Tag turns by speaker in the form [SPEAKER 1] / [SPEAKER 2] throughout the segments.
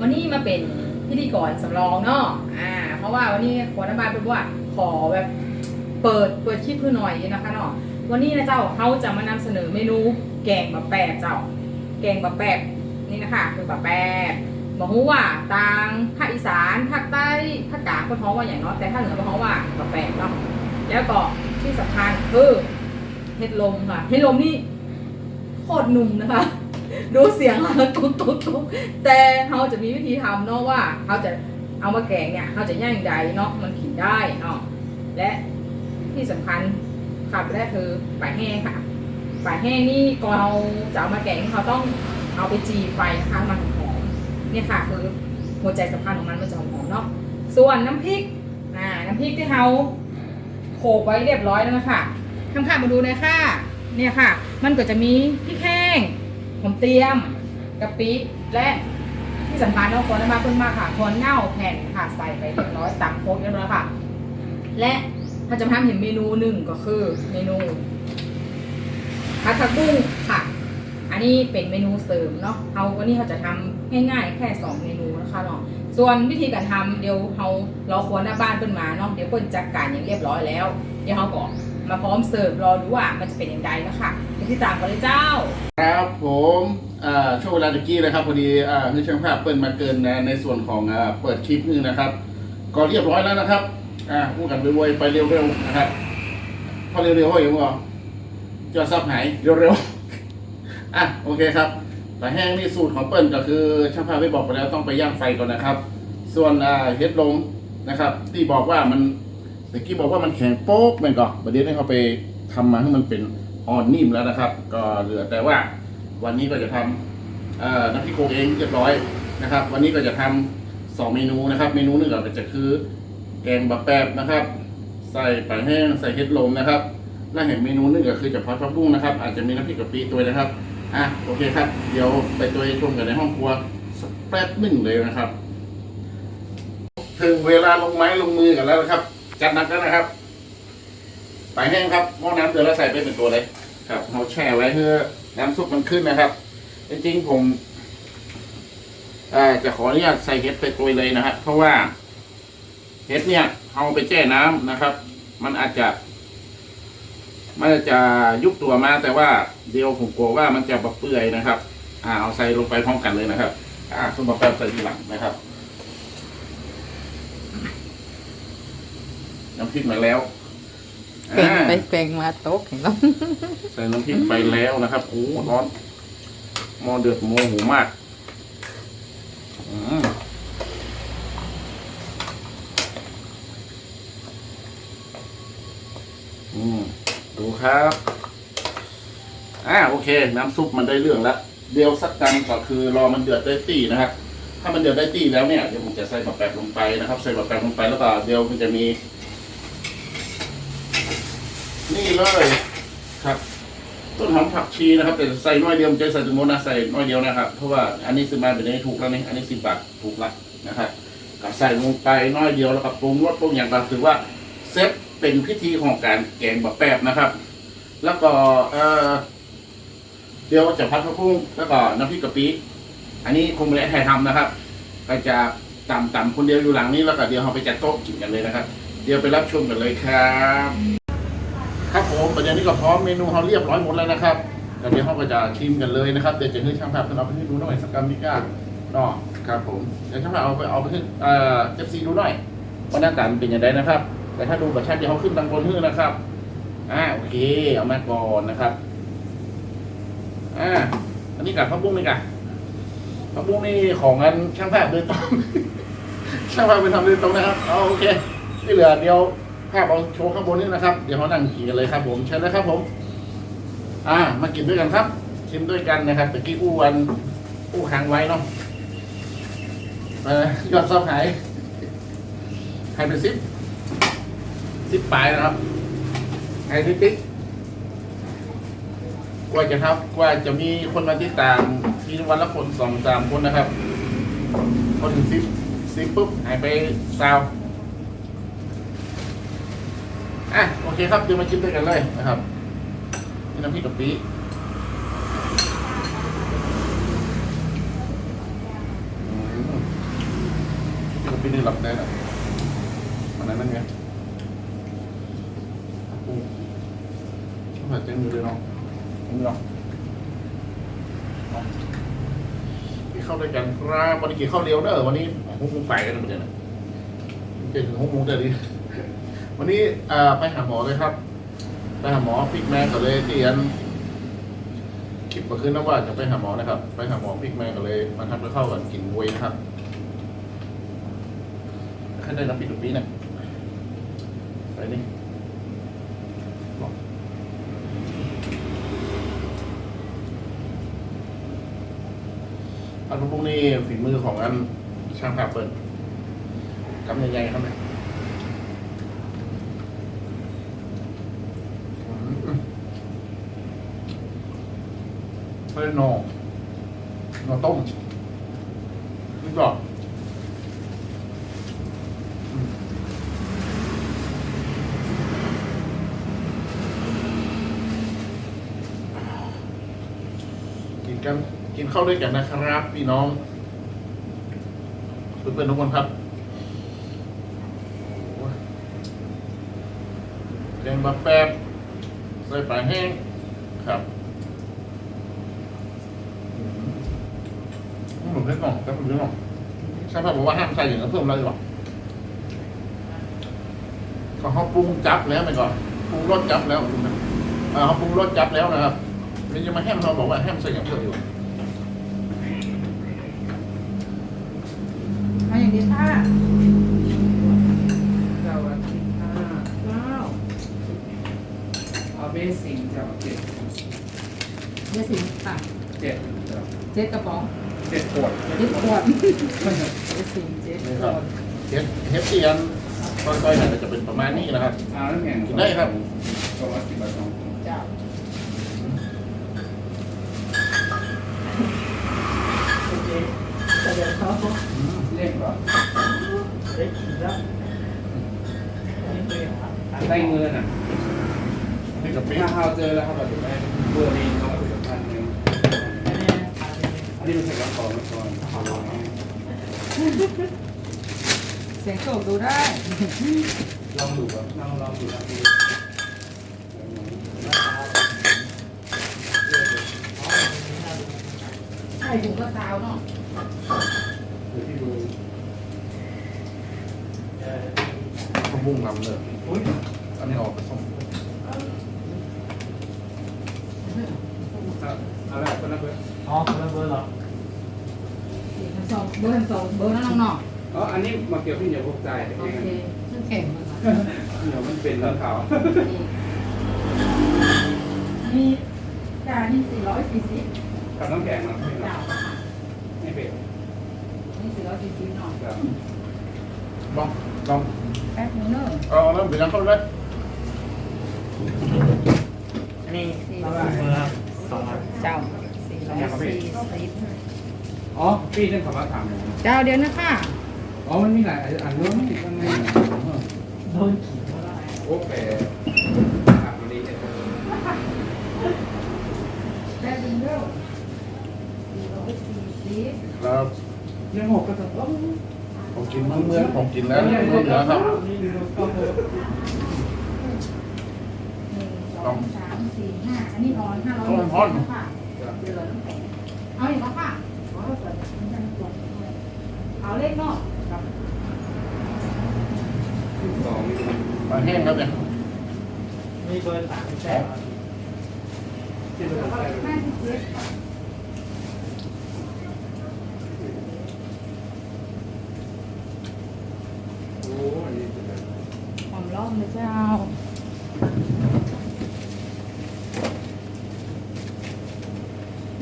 [SPEAKER 1] วันนี้มาเป็นพิธีกรสำรองเนาะอ่า เพราะว่าวันนี้ครัวหน้าบ้านเป็นว่าขอแบบเปิดเปิดคลิปเพื่อหน่อยนะคะเนาะวันนี้นะเจ้าเขาจะมานำเสนอเมนูแกงบะแปบเจ้า แกงบะแปบนี่นะคะ คือบะแปบบอกว่าต่างภาคอีสานภาคใต้ภาคกลางก็ท้องว่าอย่างเนาะแต่ภาคเหนือก็ท้องว่าบะแปบเนาะแล้วก็ที่สำคัญคือเห็ดลมค่ะเห็ดลมนี่โคตรหนุ่มนะคะ ดูเสียงค่ะตุ๊กตุ๊กตุ๊กแต่เขาจะมีวิธีทำเนาะว่าเขาจะเอามาแกงเนี่ยเขาจะย่างใดเนาะมันขินได้เนาะและที่สำคัญขาดไปได้คือปลาแห้งค่ะปลาแห้งนี่ก่อนเราจะเอามาแกงเขาต้องเอาไปจีไฟนะคะมันหอมเนี่ยค่ะคือหัวใจสำคัญของมันมันจะหอมเนาะส่วนน้ำพริกอ่าน้ำพริกที่เขาโขลกไว้เรียบร้อยแล้วนะคะข้างๆมาดูเลยค่ะ เนี่ยค่ะ มันก็จะมีพริกแห้ง หอมเตียมกะปิและที่สำคัญเนาะคนมาเพิ่มมากค่ะคนเน่าแผ่นค่ะใส่ไปเรียบร้อยตักโคกเรียบร้อยค่ะ และถ้าจะทำเห็นเมนูหนึ่งก็คือเมนูผัดผักบุ้งค่ะ อันนี้เป็นเมนูเสริมเนาะเขาวันนี้เขาจะทำง่ายๆแค่สองเมนูนะคะเนาะส่วนวิธีการทำเดี๋ยวเขาเราควรหน้าบ้านเปิ้นมาเนาะเดี๋ยวเปิ้นจัดการอย่างเรียบร้อยแล้ว เดี๋ยวเขาก็มาพร้อมเสิร์ฟรอดูว่ามันจะเป็นอย่างไรนะคะ ที่ต่ามกันเลยเจ้า
[SPEAKER 2] ครับผมช่วงเวลาตะกี้นะครับพอดีอ่าคือช่างภาพเปิดมาเกินนะในส่วนของอเปิดคลิปนึงนะครับ ก็เรียบร้อยแล้วนะครับอ่าพูดกันไปไวๆไปเร็วๆนะครับพอเร็วๆเขาอย่างว่าจะซับหายเร็วๆอะโอเคครับแต่แห้งนี่สูตรของเปิ้ลก็คือช่างภาพได้บอกไปแล้วต้องไปย่างไฟก่อนนะครับ ส่วนอ่าเฮ็ดลมนะครับ ที่บอกว่ามันตะกี้บอกว่ามันแข็งโป๊กมันก็ประเดี๋ยวนี้เขาไปทำมาให้มันเป็น อ่อนนิ่มแล้วนะครับ ก็เหลือแต่ว่าวันนี้ก็จะทำน้ำพริกโคเองเรียบร้อยนะครับ วันนี้ก็จะทำสองเมนูนะครับ เมนูหนึ่งก็จะคือ แกงบะแปบนะครับ ใส่ปลาแห้งใส่เห็ดลมนะครับและเห็นเมนูหนึงก็คือจะพัดพักบุ้งนะครับ อาจจะมีน้ำพริกกะปิตัวนะครับ อะโอเคครับ เดี๋ยวไปตัวชมกันในห้องครัวสักแป๊บหนึ่งเลยนะครับ ถึงเวลาลงไม้ลงมือกันแล้วนะครับ จัดหนักแล้วนะครับปลาแห้งครับหม้อน้ำเดือดแล้วใส่ไปเป็นตัวเลย ครับเราแช่ไว้เพื่อน้ำซุปมันขึ้นนะครับ จริงๆผมจะขออนุญาตใส่เห็ดไปตัวเลยนะครับเพราะว่าเห็ดเนี่ยเอาไปแช่น้ำนะครับ มันอาจจะ มันจะยุบตัวมาแต่ว่าเดียวผมกลัวว่ามันจะบะเปื่อยนะครับ อ่า เอาใส่ลงไปพร้อมกันเลยนะครับ อ่าส่วนบะแป๊บใส่ทีหลังนะครับน้ำพริกมาแล้ว
[SPEAKER 3] เป่ง
[SPEAKER 2] อ่า
[SPEAKER 3] ไปเป่งมาโต๊ะเห็นไหม
[SPEAKER 2] ใส่น้ำพริกไปแล้วนะครับโอ้ร้อนหมอเดือดโมโหมากอืมอืมดูครับอ่าโอเค น้ำซุปมันได้เรื่องแล้วเดียวสักกันก็คือรอมันเดือดได้ตีนะครับถ้ามันเดือดได้ตีแล้วเนี่ยเดี๋ยวผมจะใส่บะแปบลงไปนะครับ ใส่บะแปบลงไปแล้วก็เดี๋ยวมันจะมี นี่เลยครับ ต้นหอมผักชีนะครับแต่ใส่น้อยเดียวมันจะใส่ถึงหมดนะใส่น้อยเดียวนะครับเพราะว่าอันนี้ซื้อมาเป็นนี้ถูกแล้วนี่อันนี้สิบบาทถูกละนะครับก็ใส่ลงไปน้อยเดียวแล้วก็ปรุงรสปรุงอย่างต่างถือว่าเซตเป็นพิธีของการแกงบะแปบนะครับ แล้วก็เอ่อเดี๋ยวจะพัดข้าวปุ้งแล้วก็น้ำพริกกะปิอันนี้คงไม่ได้ใครทำนะครับ ก็จะตำตำคนเดียวอยู่หลังนี้แล้วก็เดี๋ยวเราไปจัดโต๊ะกินกันเลยนะครับ เดี๋ยวไปรับชมกันเลยครับ ครับผมประเด็นนี้ก็พร้อมเมนูเขาเรียบร้อยหมดแล้วนะครับต่เดี๋ยวเขาก็จะชิมกันเลยนะครับเดี๋ยวจะให้ช่างภาพเอาไปให้ดูหน่อยสักกรรมนิก้าเนาะครับผมเดี๋ยวช่างภาพเอาไปเอาไปให้เอ่อเอฟซีดูหน่อยว่าหน้าตามันเป็นยังไงนะครับ แต่ถ้าดูแบบชัดเดี๋ยวเขาขึ้นตังบนมือนะครับอ่าโอเคเอามาก่อนนะครับอ่าอันนี้กับข้าวบุ้งนี่กับข้าวบุ้งนี่ของงานช่างภาพโดยตรงช่างภาพเป็นทำโดยตรงนะครับเอาโอเคที่เหลือเดี๋ยว ภาพเอาโชว์ข้างบนนี่นะครับ เดี๋ยวเขานั่งกินกันเลยครับ ผมเชิญนะครับผม อ่า มากินด้วยกันครับ ชิมด้วยกันนะครับตะกี้อู้วันอู้ค้างไว้เนาะเออยอดซับหายหายเป็นซิปซิปปลายนะครับหายนิดนิดกว่าจะครับกว่าจะมีคนมาติดตามมีวันละคนสองสามคนนะครับพอถึงซิปซิปปุ๊บหายไปซาว อะโอเคครับเดี๋ยวมาชิมด้วยกันเลยนะครับนี่น้ำพริกกะปิอืมพริกกะปินี่หลับได้นะมันนั้นนั่นไงโอ้โหแบบเต็มอยู่เลยเนาะนี่เนาะเอากินข้าวด้วยกันครับวันนี้กินข้าวเร็วเด้อวันนี้หกโมงไปกันนะเดี๋ยวนะเจ็ดถึงหกโมงเดี๋ย วันนี้ไปหาหมอเลยครับ ไปหาหมอพิกแม่ก็เลยที่ยันคลิปมาขึ้นนะว่าจะไปหาหมอนะครับ ไปหาหมอพิกแม่ก็เลยมาทำไปเข้ากันกินวยนะครับแค่ได้รับปิดปีนะใส่นี่บอกอันพวกนี้ฝีมือของอันช่างภาพเปิดกำใหญ่ๆครับเนี่ย เขาเรียกหนอหนอต้มนี่ก็กินกันกินข้าวด้วยกันนะครับพี่น้องเพื่อนๆทุกคนครับโอ้ยแกงบะแป๊บใส่ปลาแห้งครับ หนุ่มเล็กหน่อยแต่ผมเล็กหน่อยใช่ป่ะบอกว่าห้ามใส่อย่างนั้นเพิ่มอะไรหรอก็เขาปรุงจับแล้วไปก่อนปรุงรสจับแล้วคุณนะเออเขาปรุงรสจับแล้วนะครับนี่จะมาแฮมเขาบอกว่าแฮมใส่อย่างเพิ่มอยู่
[SPEAKER 1] เอาอย่างนี้ค่ะ
[SPEAKER 4] สวัสดีค่ะ
[SPEAKER 1] ว้าว
[SPEAKER 4] เอาเบสซิงจะเอาเจ็ด
[SPEAKER 1] เดี๋ยวสิค่ะ
[SPEAKER 4] เจ็ด
[SPEAKER 1] เจ็ดกระป๋อง
[SPEAKER 4] เจ็ดขวด
[SPEAKER 1] เจ็ดขวดเจ็ดสิเจ็ด
[SPEAKER 2] นี่
[SPEAKER 1] ข
[SPEAKER 2] ควรับ
[SPEAKER 1] ด
[SPEAKER 2] เฮ็ดเฮ็ดเตียนค่อยๆเนี่ยจะเป็นประมาณนี้นะครับ
[SPEAKER 4] เอาน้ำแข็ง
[SPEAKER 2] กินได้ครับ
[SPEAKER 4] ก็ว่าสิบบาทสอง
[SPEAKER 1] เจ้าโอเคแต่เดี๋ยวเขา
[SPEAKER 4] เล่นเหรอ
[SPEAKER 1] ได้กินแล้ว
[SPEAKER 4] ได้เงินอะ
[SPEAKER 2] นี่กับปี
[SPEAKER 4] ถ้าเราเจอแล้วเขาแบบได้เบอร์ดีน้อยกว่าพันหนึ่งอั นนี้เป็นเสร็จแล้วของก่อน
[SPEAKER 1] เสียงโตดูได้
[SPEAKER 4] ลองดูก่อนลองลองดูนะพี่
[SPEAKER 1] ใช่ถุงกระซาวเนาะ
[SPEAKER 4] เดี๋ยวพี่ดู
[SPEAKER 2] เขาบุ้งนำเลยอันนี้ออกไปส่ง
[SPEAKER 4] เอาละคนละเบอร์
[SPEAKER 5] อ๋อคนละเบอร์เหรอ
[SPEAKER 1] สี่พันสอง เบอร์พันสองเบอร์นั้นน้อง
[SPEAKER 4] อ๋อ อันนี้มาเกี่ยวพี่เดี๋ยวพวกใจ
[SPEAKER 1] ๆโอ
[SPEAKER 4] เอง
[SPEAKER 1] เคซึ่งแข่งมาค่ะ
[SPEAKER 4] เดี๋ยวมันเป็นเรื่องเขา
[SPEAKER 1] อันนี้จานนี่สี่ร้อยสี่สิบ
[SPEAKER 4] กับน้ำแข็งนะพี่
[SPEAKER 1] เจ้า
[SPEAKER 4] เนาะ
[SPEAKER 1] ค่ะ
[SPEAKER 4] ไม่เป็น
[SPEAKER 1] นี่สี่ร้อยสี่สิบเนาะ
[SPEAKER 4] ครับ
[SPEAKER 2] ลองลอง
[SPEAKER 1] แป๊บนึงเนอะ
[SPEAKER 2] เอาแล้วเป็นยังเข้าเลย
[SPEAKER 5] อันนี้
[SPEAKER 1] สี่
[SPEAKER 5] เบ
[SPEAKER 1] ร้
[SPEAKER 5] อ
[SPEAKER 1] อย
[SPEAKER 5] ร์สองครับ
[SPEAKER 1] เจ้าสี่ร้อยสี่สิบ
[SPEAKER 4] อ๋อพี่เรื่องคำว่าถามเลย
[SPEAKER 1] เจ้าเดี๋ยวนะคะ
[SPEAKER 4] อ๋อมันมีหลายอันนู้นมันติดข้างใน
[SPEAKER 5] โดนขี่เท่าไหร่
[SPEAKER 4] โอเคครับวันนี้เนี่ย
[SPEAKER 1] แป๊บนึงเด้อสี่ร้อยสี่สิบ
[SPEAKER 2] ครับ
[SPEAKER 4] ยังหกก็จะต้อง
[SPEAKER 2] ผมกินเมื่อผมกินแล้วไม่เหลือครับ
[SPEAKER 4] นี่ดูก็เถอะ
[SPEAKER 1] หนึ่งสองสามสี่ห้าอันนี้ออนห้าร้อยค่ะเดือนน้ำแข็งเอาอีกแล้วค่ะ เอาเกิดมันจะตรวจเอาเลขนอก
[SPEAKER 4] สองนี่
[SPEAKER 2] ปลาแห้งครับเนี่ย
[SPEAKER 5] มีเบอร์สามแปดครับ
[SPEAKER 4] ที่เรา
[SPEAKER 1] แล้วก็
[SPEAKER 4] ใช้
[SPEAKER 1] ห้าสิบเจ็ด
[SPEAKER 4] โอ้อันนี้จะแบบ
[SPEAKER 1] หอมล้อมเลยเจ้า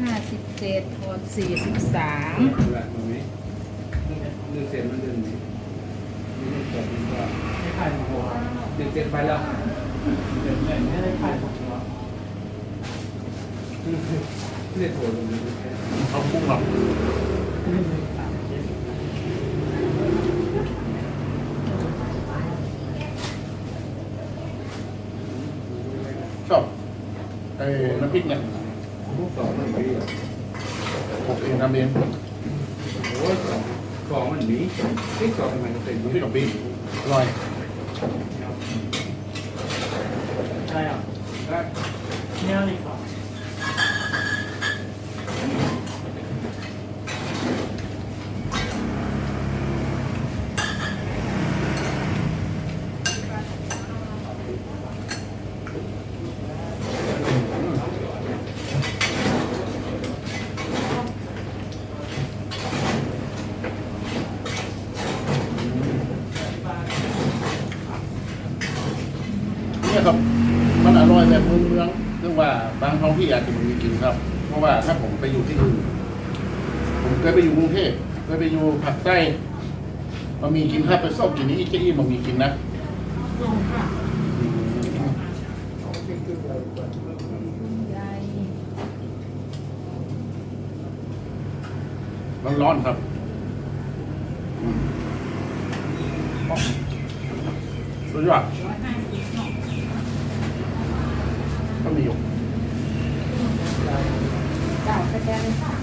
[SPEAKER 1] ห้าสิบ เจ็ดคนสี่สิบสาม
[SPEAKER 4] แบบมันนี้ดึงเสร็จมันดึงนี้นี่จบมันก็
[SPEAKER 5] ไม่ขายของผมครับ
[SPEAKER 4] ดึงเสร็จไปแล้ว
[SPEAKER 5] เดี๋ยวเนี่ยไม่ได้ขายของผมหรอก
[SPEAKER 4] อเรียกโถลงนี้
[SPEAKER 2] เขาปรุงหรอก
[SPEAKER 5] หนึ่งสามเจ็ด
[SPEAKER 2] ชอบไอ้น้ำพริกเนี่ย
[SPEAKER 4] ลูกสองมันมีอะ
[SPEAKER 2] ทำเอง
[SPEAKER 4] โอ้ยสองสองมันมีที่สองมันเป็น
[SPEAKER 2] น้ำพริกกับปีอร่อย
[SPEAKER 5] ใช่เหรอ
[SPEAKER 4] ได้
[SPEAKER 5] เนี่ยนี่ก่อน
[SPEAKER 2] เนี่ยครับ มันอร่อยแบบเมืองเมืองซึ่งว่าบางท้องที่อาจจะไมันมีกินครับ เพราะ ว่าถ้าผมไปอยู่ที่อื่นผมเคยไปอยู่กรุงเทพเคยไปอยู่ภาคใต้มันมีกินถ้าไปซอกกินนี้อีกที่มันมีกินนะร้อนๆครับอืมอ๋อสุดยอดก็มีอยู่
[SPEAKER 1] เจ้าสแกนเลยค่ะ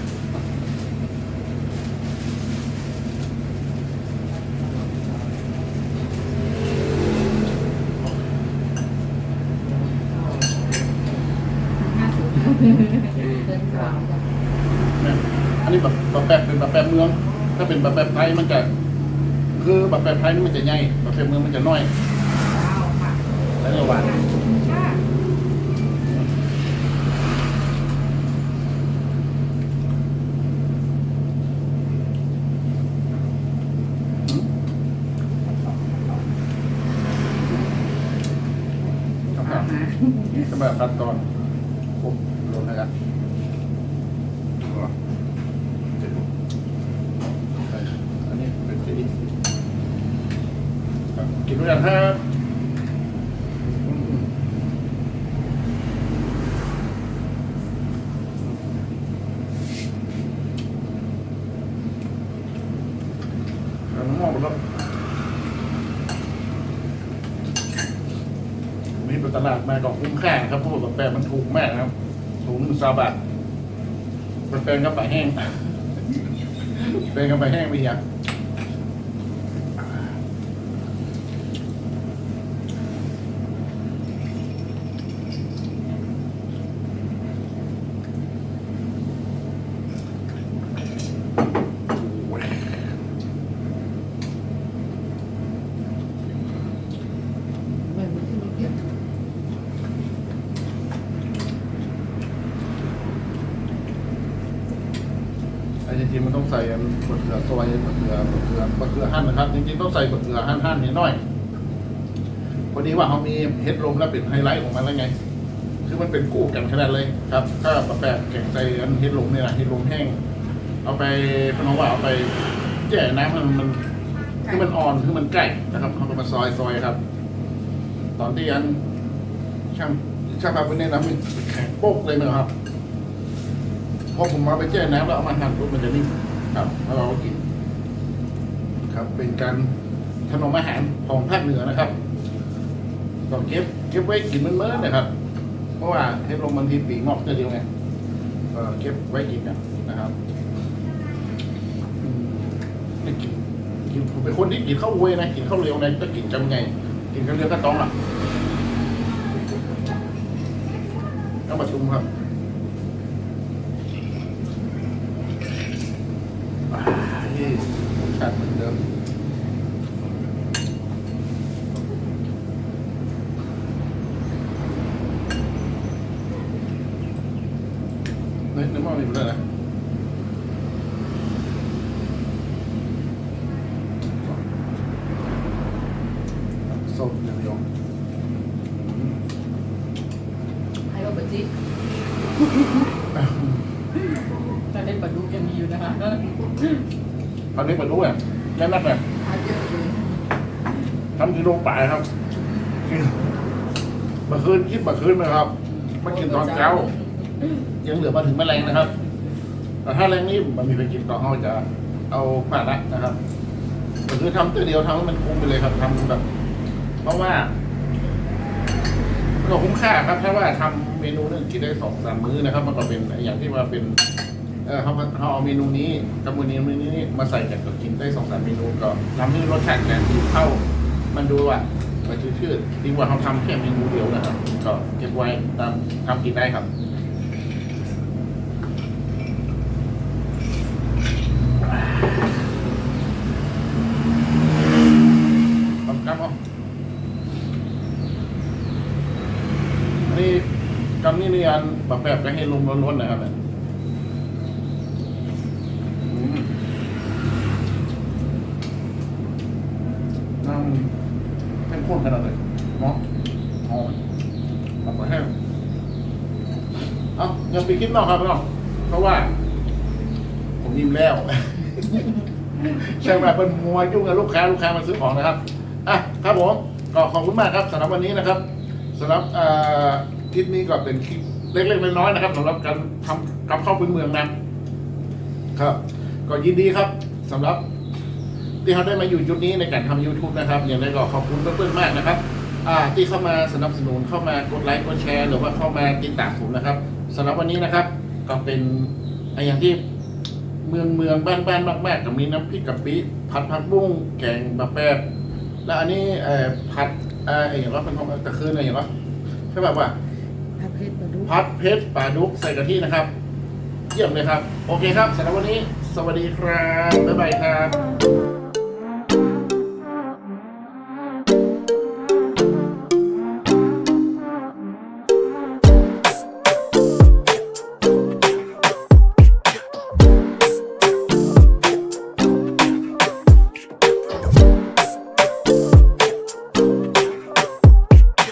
[SPEAKER 1] ห้าสิบเดินสว่างจ้ะ
[SPEAKER 2] เนี่ย อันนี้แบบแบบแบบเป็นแบบแบบเมือง ถ้าเป็นแบบแบบไทยมันจะ คือแบบแบบไทยนี่มันจะใหญ่แบบแบบเมืองมันจะน้อย
[SPEAKER 1] เจ้าค่ะ
[SPEAKER 2] แล้วจะหวาน
[SPEAKER 1] ค่ะ
[SPEAKER 2] สำหรับสำหรับขั้นตอนผมลงนะครับอันนี้เป็นที่ดี ครับกินด้วมันครับมอาน้ำมันหมดแล้วมีไปตลาดมาก็คุ้มค่าครับเพราะว่าแบแปลมันถูกมากครับถุงซาบะมันเป็นกระป๋าแห้งเป็นกระป๋าแห้งไปอย่างโอ้ยไอ้จริงๆมันต้องใส่อันบะเขือซอยบะเขือบะเขือบะเขือหั่นนะครับ จริงๆต้องใส่ บะเนหั่นนิดหน่อยพอดีว่าเขามีเฮ็ดลมแล้วเป็นไฮไลท์ของมันแล้วไง คือมันเป็นกู้กันขนาดเลยครับถ้าปลาแปะแกงใส่อันเฮ็ดลมเนี่ยนะเฮ็ดลมแห้ง เอาไปพน้องว่าเอาไปแจ่น้ำมันมันคือมันอ่อนคือมันใกล้นะครับเขาก็มาซอยซอยครับ ตอนที่อันช่างช่างภาพคนนี้นะมันแข็งโป๊กเลยนะครับพอผมมาไปแจ่น้ำแล้วเอามาหั่นปุ๊บมันจะนิ่มครับแล้วเราก็กิน ครับเป็นการ ถนมอาหารของภาคเหนือนะครับต้องเก็บเก็บไว้กินเมื่อๆนะครับ เพราะว่าเฮ็ดลมบางทีปีงอกจะเดียวไงก็เก็บไว้กินกันนะครับอืมได้กินกินผมเป็นคนที่กินข้าวเวยนะกินข้าวเร็วนะจะกินจำไง กินข้าวเร็วก็ต้องอะต้องประชุมครับอ่านี่ชัดเหมือนเดิม ในในหม้อมีหมดเลยนะสดอย่างเดียว
[SPEAKER 1] ให้โรเบิร์ตจิ๊บ
[SPEAKER 3] จะได้ปลาดุกยังมีอยู่นะคะ
[SPEAKER 2] ตอนนี้มาดูอะแน่นักเลย
[SPEAKER 1] ทานเยอะเลย
[SPEAKER 2] ทำกิโลป่ายครับกินเมื่อคืนคิดเมื่อคืนนะครับมากินตอนเช้า ยังเหลือมาถึงแมลงนะครับ แต่ถ้าแรงนี้มันมีไปกินก็เขาจะเอาผ่านละนะครับก็คือทำตัวเดียวทำให้มันคุ้มไปเลยครับทำแบบ เพราะว่ามันก็คุ้มค่าครับถ้าว่าทำเมนูนึงกินได้สองสามมื้อนะครับ มันก็เป็นอย่างที่ว่าเป็น เออเขาเขาเอาเมนูนี้กับเมนูนี้มาใส่กันก็กินได้สองสามเมนูก็ทำให้รสชาติการที่เข้า มันดูอะมันชื่อๆดีกว่าเขาทำแค่เมนูเดียวนะครับ ก็เก็บไว้ตามทำกินได้ครับ ทำครับอ๋ออันนี้กำนี่นี่อัน ปะแปบก็ให้ลมล้นๆนะครับเนี่ยอืมน้ำเข้ข้นขนาดเลยเนาะหอมปรับแห้งเอ้ายังปีคลิปนอกครับเนาะเพราะว่า ผมยิ้มแล้วใช่ไหมเป็นมัวยุ่งกับลูกค้าลูกค้ามาซื้อของนะครับอะครับผมก็ขอบคุณมากครับสำหรับวันนี้นะครับสำหรับคลิปนี้ก็เป็นคลิป เล็กๆน้อยๆนะครับสำหรับการทำกับข้าวพื้นเมืองนะครับ ก็ยินดีครับสำหรับที่เขาได้มาอยู่จุดนี้ในการทำ YouTube นะครับอย่างไรก็ขอบคุณเพื่อนๆมากนะครับอ่าที่เข้ามาสนับสนุนเข้ามากดไลค์กดแชร์หรือว่าเข้ามาติดตามผมนะครับสำหรับวันนี้นะครับ ก็เป็นอะอย่างที่เมืองเมืองบ้านบ้านมากๆกับมีน้ำพริกกะปิผัดผักบุ้งแกงบะแป๊บแล้วอันนี้เอ่อผัดเอ่ออย่างว่าเป็นของตะคืนอะไรอย่างว่าใช่แบบว่า
[SPEAKER 3] พัดเพชรปลาดุก
[SPEAKER 2] พัดเพชรปลาดุกใส่กะทินะครับ เยี่ยมเลยครับ โอเคครับสำหรับวันนี้ สวัสดีครับ บ๊ายบายครับ